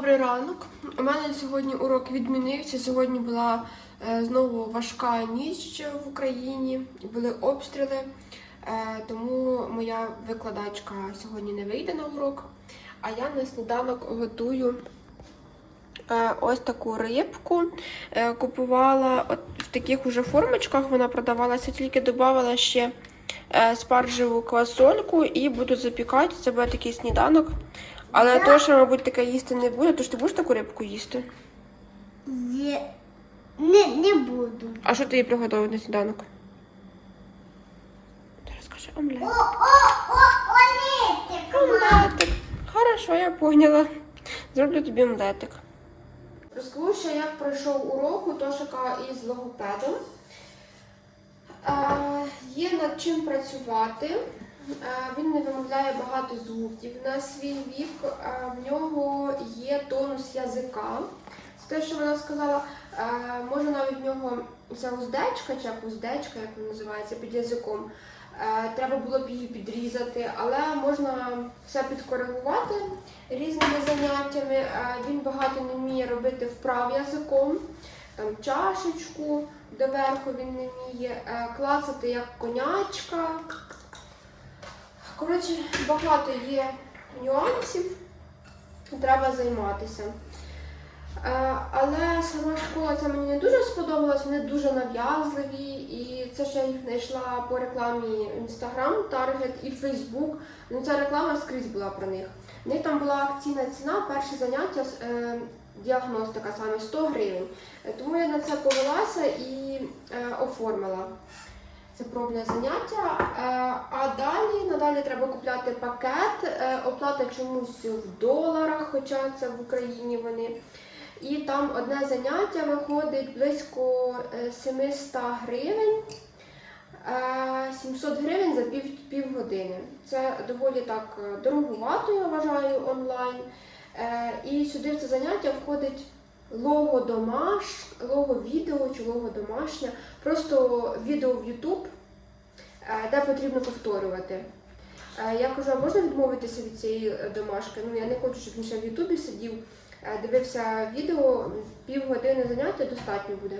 Добрий ранок. У мене сьогодні урок відмінився. Сьогодні була е, знову важка ніч в Україні, були обстріли, е, тому моя викладачка сьогодні не вийде на урок. А я на сніданок готую е, ось таку рибку. Купувала от в таких уже формочках, вона продавалася, тільки додавала ще спаржеву квасольку і буду запікати. Це буде такий сніданок. Але то, що, мабуть, таке їсти не буде, то ж ти будеш таку рибку їсти? Є... Не, не буду. А що ти їй приготувати на сніданок? Ти розкажи омлет. О, о, о, олетик. Омлетик. Хорошо, я поняла. Зроблю тобі омлетик. Розкажу ще, як пройшов урок у Тошика із логопедом. Е, є над чим працювати. Він не вимовляє багато звуків на свій вік. В нього є тонус язика. Це те, що вона сказала. Може навіть в нього ця уздечка, чи як уздечка, як вона називається, під язиком. Треба було б її підрізати, але можна все підкоригувати різними заняттями. Він багато не вміє робити вправ язиком, там чашечку доверху він не вміє, клацати як конячка. Коротше, багато є нюансів, треба займатися. Е, Але сама школа це мені не дуже сподобалась, вони дуже нав'язливі, і це ще їх знайшла по рекламі Instagram, Target і Facebook. Ну ця реклама скрізь була про них. В них там була акційна ціна, перше заняття е, діагностика саме 100 гривень. Тому я на це повелася і е, оформила це пробне заняття. Е, А далі надалі треба купляти пакет. Е, Оплата чомусь в доларах, хоча це в Україні вони. І там одне заняття виходить близько е, 700 гривень. Е, 700 гривень за пів, півгодини. Це доволі так дороговато, я вважаю, онлайн. І сюди в це заняття входить лого домаш, лого відео чи лого домашнє, просто відео в YouTube, е, де потрібно повторювати. Е, Я кажу, а можна відмовитися від цієї е, домашки? Ну я не хочу, щоб він ще в Ютубі сидів, дивився відео, півгодини заняття достатньо буде.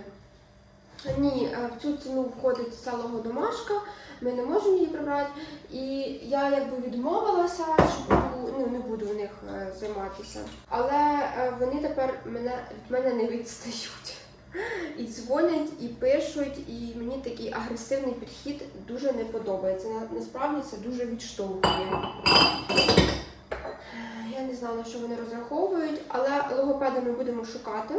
Ні, е, в цю ціну входить ця логодомашка, ми не можемо її прибрати. І я якби відмовилася, що ну, не буду в них е, займатися. Але е, вони тепер мене, від мене не відстають. І дзвонять, і пишуть, і мені такий агресивний підхід дуже не подобається. Насправді це дуже відштовхує. Я не знала, що вони розраховують, але логопеда ми будемо шукати.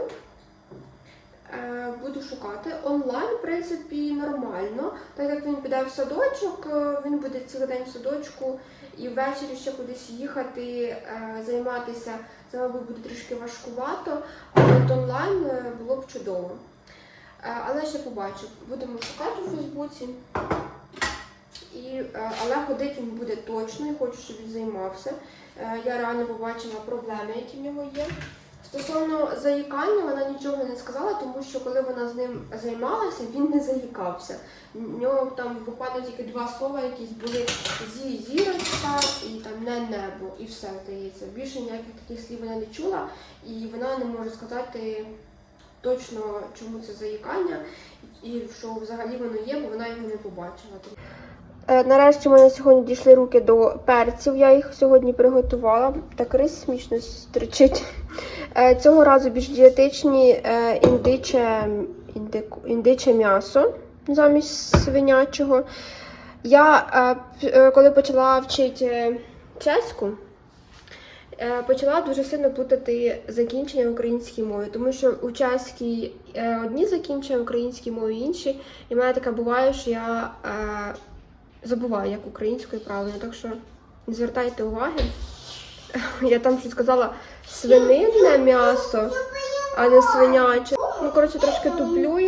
Е, Буду шукати. Онлайн, в принципі, нормально. Так як він піде в садочок, е, він буде цілий день в садочку і ввечері ще кудись їхати, е, займатися. Це, мабуть, буде трішки важкувато, а от онлайн було б чудово. Але ще побачу. Будемо шукати у Фейсбуці. І, але ходити він буде точно, і хочу, щоб він займався. Я реально побачила проблеми, які в нього є. Стосовно заїкання, вона нічого не сказала, тому що коли вона з ним займалася, він не заїкався. В нього там буквально тільки два слова якісь були зі зірочка і там не небо, і все здається. Більше ніяких таких слів вона не чула, і вона не може сказати точно, чому це заїкання, і що взагалі воно є, бо вона його не побачила. Е, Нарешті в мене сьогодні дійшли руки до перців. Я їх сьогодні приготувала. Так рис смішно стричить. Е, Цього разу більш дієтичні е, індиче, індиче м'ясо замість свинячого. Я коли почала вчити чеську, почала дуже сильно плутати закінчення в українській мові, тому що у чеській одні закінчення, в українській мові інші. І в мене таке буває, що я забуваю, як українською правильно. Так що не звертайте уваги. Я там щось сказала свининне м'ясо, а не свиняче. Ну, коротше, трошки туплю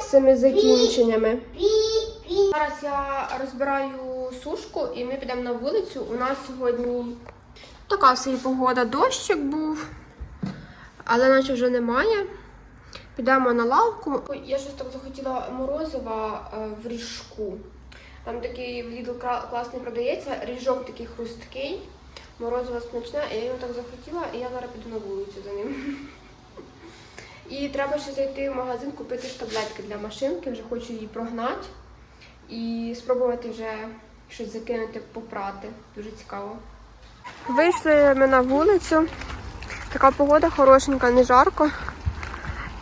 з цими закінченнями. Зараз я розбираю сушку і ми підемо на вулицю. У нас сьогодні така собі погода, дощик був, але наче вже немає. Підемо на лавку. Я щось так захотіла морозива е, в ріжку. Там такий в кра- класний продається, ріжок такий хрусткий. Морозиво смачне, і я його так захотіла, і я зараз піду на вулицю за ним. І треба ще зайти в магазин, купити ж таблетки для машинки, вже хочу її прогнати і спробувати вже щось закинути, попрати. Дуже цікаво. Вийшли ми на вулицю. Така погода хорошенька, не жарко.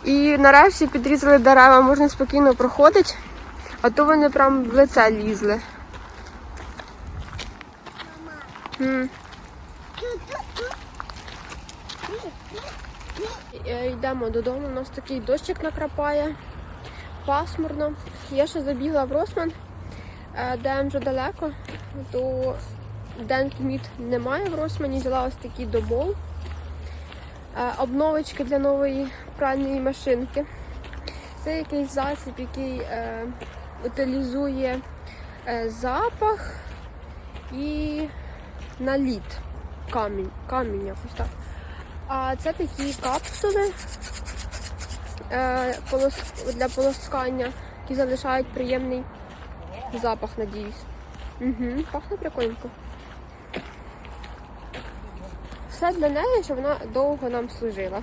І нарешті підрізали дерева, можна спокійно проходити, а то вони прям в лице лізли. Е, Йдемо додому, у нас такий дощик накрапає, пасмурно. Я ще забігла в Росман, е, де вже далеко, то Денкміт немає в Росмані, взяла ось такий домол. Е, Обновочки для нової пральної машинки. Це якийсь засіб, який утилізує е, запах і наліт. Камінь, камінь якось так. А це такі капсули е, для полоскання, які залишають приємний запах, надіюсь. Угу, пахне прикольненько. Все для неї, щоб вона довго нам служила.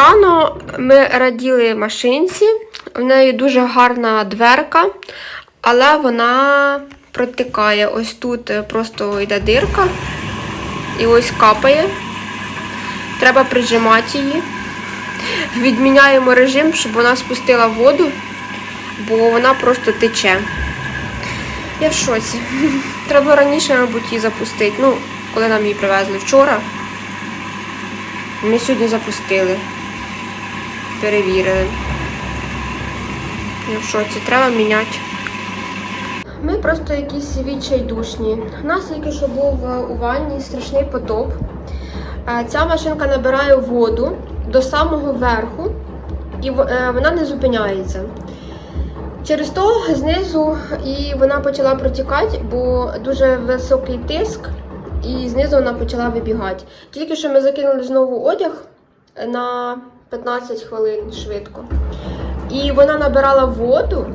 Рано ми раділи машинці. В неї дуже гарна дверка, але вона протикає. Ось тут е, просто йде дирка і ось капає. Треба прижимати її. Відміняємо режим, щоб вона спустила воду, бо вона просто тече. Я в шоці. Треба раніше, мабуть, її запустити. Ну, коли нам її привезли вчора. Ми сьогодні запустили. Перевірили. Я в шоці, треба міняти. Ми просто якісь відчайдушні. У нас тільки що був е, у ванні страшний потоп. Е, Ця машинка набирає воду до самого верху, і е, вона не зупиняється. Через то знизу і вона почала протікати, бо дуже високий тиск, і знизу вона почала вибігати. Тільки що ми закинули знову одяг на 15 хвилин швидко. І вона набирала воду,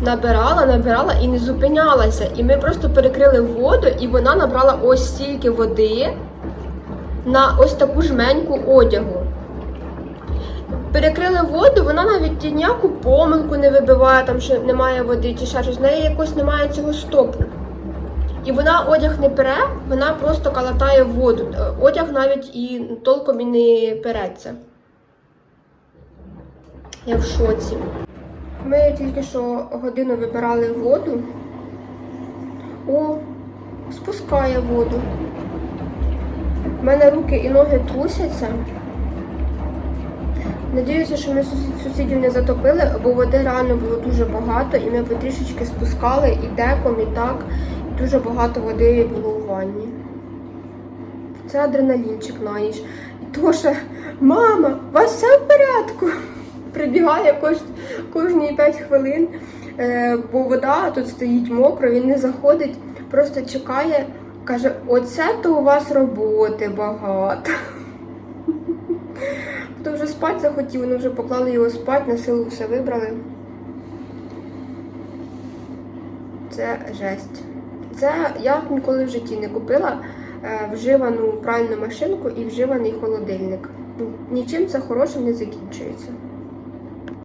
набирала, набирала і не зупинялася. І ми просто перекрили воду, і вона набрала ось стільки води на ось таку жменьку одягу. Перекрили воду, вона навіть ніяку помилку не вибиває, там що немає води чи ще щось. В неї якось немає цього стопу. І вона одяг не пере, вона просто калатає воду. Одяг навіть і толком і не переться. Я в шоці. Ми тільки що годину вибирали воду. О, спускає воду. У мене руки і ноги трусяться. Надіюся, що ми сусідів не затопили, бо води реально було дуже багато, і ми потрішечки спускали і деком, і так. І дуже багато води було у ванні. Це адреналінчик на ніч. І Тоша, мама, у вас все в порядку? Прибігає кож, кожні 5 хвилин, е, бо вода тут стоїть мокро, він не заходить, просто чекає, каже, оце то у вас роботи багато. То вже спати захотів, вони вже поклали його спати, на силу все вибрали. Це жесть. Це я ніколи в житті не купила е, вживану пральну машинку і вживаний холодильник. Нічим це хорошим не закінчується.